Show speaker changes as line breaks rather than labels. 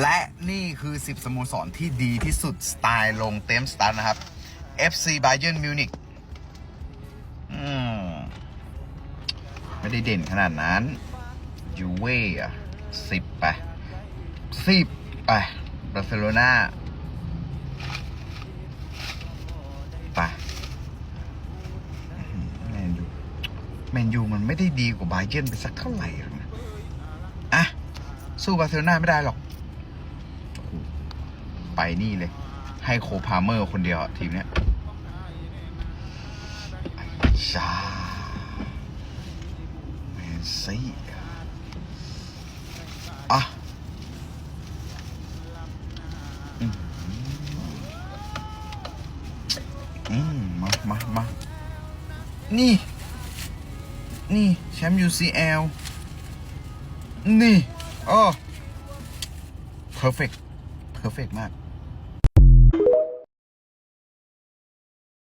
และนี่คือ 10 สโมสรที่ดีที่สุด สไตล์ลงเต็มสตาร์นะครับ FC Bayern Munich มไม่ได้เด่นขนาดนั้นยูเว่อะสิบไปสิบไปบาร์เซโลนาไปแมนยูแมนยูมันไม่ได้ดีกว่าบาเยิร์นไปสักเท่าไหร่หรอกนะ อะ สู้บาร์เซโลนาไม่ได้หรอก ไปนี่เลย ให้โคพาเมอร์คนเดียวทีมเนี้ยชาแมนซีอะอืมอืมมามามานี่ นี่แชมป์ UCL นี่โอ้ perfect perfect มาก